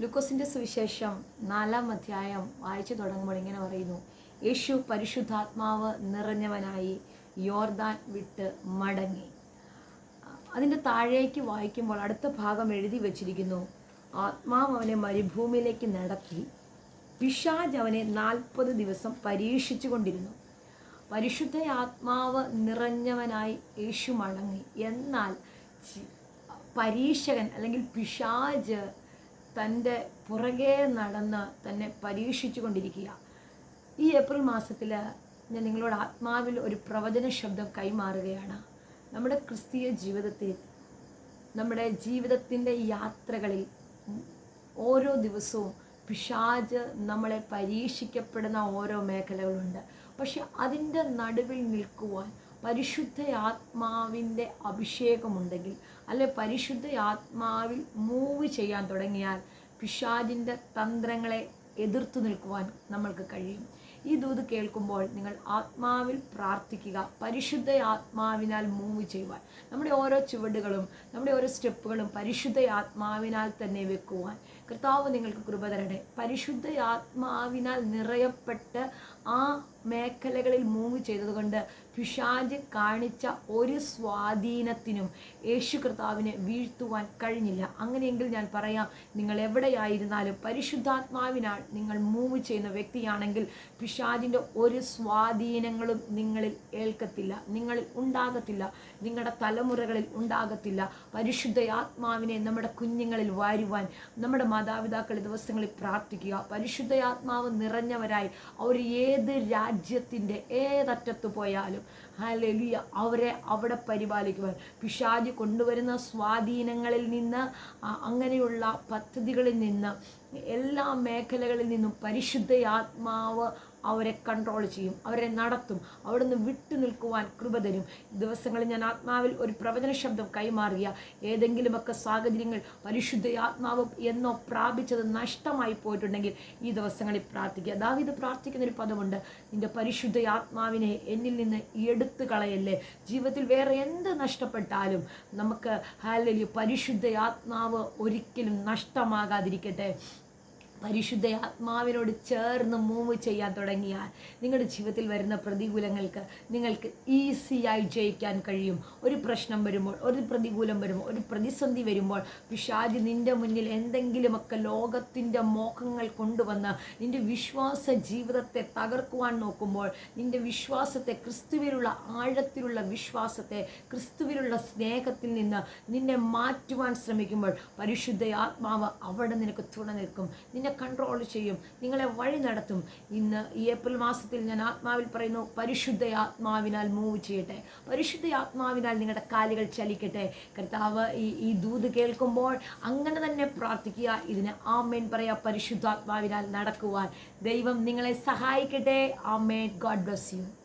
ലുക്കോസിന്റെ സുവിശേഷം നാലാം അധ്യായം വായിച്ചു തുടങ്ങുമ്പോൾ ഇങ്ങനെ പറയുന്നു യേശു പരിശുദ്ധാത്മാവ് നിറഞ്ഞവനായി യോർദാൻ വിട്ട് മടങ്ങി. അതിന്റെ താഴേക്ക് വായിക്കുമ്പോൾ അടുത്ത ഭാഗം എഴുതി വച്ചിരിക്കുന്നു ആത്മാവ് അവനെ മരുഭൂമിയിലേക്ക് നടത്തി പിശാജ് അവനെ നാൽപ്പത് ദിവസം പരീക്ഷിച്ചു കൊണ്ടിരുന്നു പരിശുദ്ധ ആത്മാവ് നിറഞ്ഞവനായി യേശു മടങ്ങി. എന്നാൽ പരീക്ഷകൻ അല്ലെങ്കിൽ പിശാജ് തന്റെ പുറകെ നടന്ന് തന്നെ പരീക്ഷിച്ചു കൊണ്ടിരിക്കുക ഈ ഏപ്രിൽ മാസത്തിൽ ഞാൻ നിങ്ങളോട് ആത്മാവിൽ ഒരു പ്രവചന ശബ്ദം കൈമാറുകയാണ്. നമ്മുടെ ക്രിസ്തീയ ജീവിതത്തിൽ നമ്മുടെ ജീവിതത്തിന്റെ യാത്രകളിൽ ഓരോ ദിവസവും പിശാജ് നമ്മളെ പരീക്ഷിക്കപ്പെടുന്ന ഓരോ മേഖലകളുണ്ട്. പക്ഷെ അതിന്റെ നടുവിൽ നിൽക്കുവാൻ പരിശുദ്ധ ആത്മാവിന്റെ അഭിഷേകമുണ്ടെങ്കിൽ അല്ലെ പരിശുദ്ധ ആത്മാവിൽ മൂവ് ചെയ്യാൻ തുടങ്ങിയാൽ പിഷാദിന്റെ തന്ത്രങ്ങളെ എതിർത്തു നിൽക്കുവാൻ നമ്മൾക്ക് കഴിയും. ഈ ദൂത് കേൾക്കുമ്പോൾ നിങ്ങൾ ആത്മാവിൽ പ്രാർത്ഥിക്കുക പരിശുദ്ധ ആത്മാവിനാൽ മൂവ് ചെയ്യുവാൻ നമ്മുടെ ഓരോ ചുവടുകളും നമ്മുടെ ഓരോ സ്റ്റെപ്പുകളും പരിശുദ്ധ ആത്മാവിനാൽ തന്നെ വെക്കുവാൻ. കർത്താവ് നിങ്ങൾക്ക് കൃപ തരട്ടെ. പരിശുദ്ധ ആത്മാവിനാൽ നിറയപ്പെട്ട് ആ മേഖലകളിൽ മൂവ് ചെയ്തതുകൊണ്ട് പിശാജ് കാണിച്ച ഒരു സ്വാധീനത്തിനും യേശു കർത്താവിനെ വീഴ്ത്തുവാൻ കഴിഞ്ഞില്ല. അങ്ങനെയെങ്കിൽ ഞാൻ പറയാം നിങ്ങൾ എവിടെയായിരുന്നാലും പരിശുദ്ധാത്മാവിനാൽ നിങ്ങൾ മൂവ് ചെയ്യുന്ന വ്യക്തിയാണെങ്കിൽ പിശാജിന്റെ ഒരു സ്വാധീനങ്ങളും നിങ്ങളിൽ ഏൽക്കത്തില്ല നിങ്ങളിൽ ഉണ്ടാകത്തില്ല നിങ്ങളുടെ തലമുറകളിൽ ഉണ്ടാകത്തില്ല. പരിശുദ്ധ ആത്മാവിനെ നമ്മുടെ കുഞ്ഞുങ്ങളിൽ വാരുവാൻ നമ്മുടെ മാതാപിതാക്കൾ ഈ ദിവസങ്ങളിൽ പ്രാർത്ഥിക്കുക. പരിശുദ്ധ ആത്മാവ് നിറഞ്ഞവരായി അവർ ഏത് രാജ്യത്തിന്റെ ഏതറ്റത്ത് പോയാലും ഹലലിയ അവരെ അവിടെ പരിപാലിക്കുവാൻ. പിശാജ് കൊണ്ടുവരുന്ന സ്വാധീനങ്ങളിൽ നിന്ന് അങ്ങനെയുള്ള പദ്ധതികളിൽ നിന്ന് എല്ലാ മേഖലകളിൽ നിന്നും പരിശുദ്ധ ആത്മാവ് അവരെ കൺട്രോൾ ചെയ്യും അവരെ നടത്തും അവിടെ നിന്ന് വിട്ടു നിൽക്കുവാൻ കൃപ തരും. ദിവസങ്ങളിൽ ഞാൻ ആത്മാവിൽ ഒരു പ്രവചന ശബ്ദം കൈമാറിയ ഏതെങ്കിലുമൊക്കെ സാഹചര്യങ്ങൾ പരിശുദ്ധ ആത്മാവ് എന്നോ പ്രാപിച്ചത് നഷ്ടമായി പോയിട്ടുണ്ടെങ്കിൽ ഈ ദിവസങ്ങളിൽ പ്രാർത്ഥിക്കുക. ദാവിത് പ്രാർത്ഥിക്കുന്ന ഒരു പദമുണ്ട് നിന്റെ പരിശുദ്ധ ആത്മാവിനെ എന്നിൽ നിന്ന് എടുത്തു കളയല്ലേ? ജീവിതത്തിൽ വേറെ എന്ത് നഷ്ടപ്പെട്ടാലും നമുക്ക് ഹാലലി പരിശുദ്ധ ആത്മാവ് ഒരിക്കലും നഷ്ടമാകാതിരിക്കട്ടെ. പരിശുദ്ധ ആത്മാവിനോട് ചേർന്ന് മൂവ് ചെയ്യാൻ തുടങ്ങിയാൽ നിങ്ങളുടെ ജീവിതത്തിൽ വരുന്ന പ്രതികൂലങ്ങൾക്ക് നിങ്ങൾക്ക് ഈസിയായി ജയിക്കാൻ കഴിയും. ഒരു പ്രശ്നം വരുമ്പോൾ ഒരു പ്രതികൂലം വരുമ്പോൾ ഒരു പ്രതിസന്ധി വരുമ്പോൾ പിശാജ് നിന്റെ മുന്നിൽ എന്തെങ്കിലുമൊക്കെ ലോകത്തിന്റെ മോഹങ്ങൾ കൊണ്ടുവന്ന് നിന്റെ വിശ്വാസ ജീവിതത്തെ തകർക്കുവാൻ നോക്കുമ്പോൾ നിന്റെ വിശ്വാസത്തെ ക്രിസ്തുവിലുള്ള ആഴത്തിലുള്ള വിശ്വാസത്തെ ക്രിസ്തുവിലുള്ള സ്നേഹത്തിൽ നിന്ന് നിന്നെ മാറ്റുവാൻ ശ്രമിക്കുമ്പോൾ പരിശുദ്ധ ആത്മാവ് അവിടെ നിനക്ക് തുണ നിൽക്കും. നിന്നെ കൺട്രോൾ ചെയ്യും നിങ്ങളെ വഴി നടത്തും. ഇന്ന് ഈ ഏപ്രിൽ മാസത്തിൽ ഞാൻ ആത്മാവിൽ പറയുന്നു പരിശുദ്ധ ആത്മാവിനാൽ മൂവ് ചെയ്യട്ടെ. പരിശുദ്ധ ആത്മാവിനാൽ നിങ്ങളുടെ കാലുകൾ ചലിക്കട്ടെ. കർത്താവ് ഈ ഈ ദൂത് കേൾക്കുമ്പോൾ അങ്ങനെ തന്നെ പ്രാർത്ഥിക്കുക. ഇതിന് ആമേൻ പറയാ പരിശുദ്ധാത്മാവിനാൽ നടക്കുവാൻ. ദൈവം നിങ്ങളെ സഹായിക്കട്ടെ. ആമേൻ. God bless you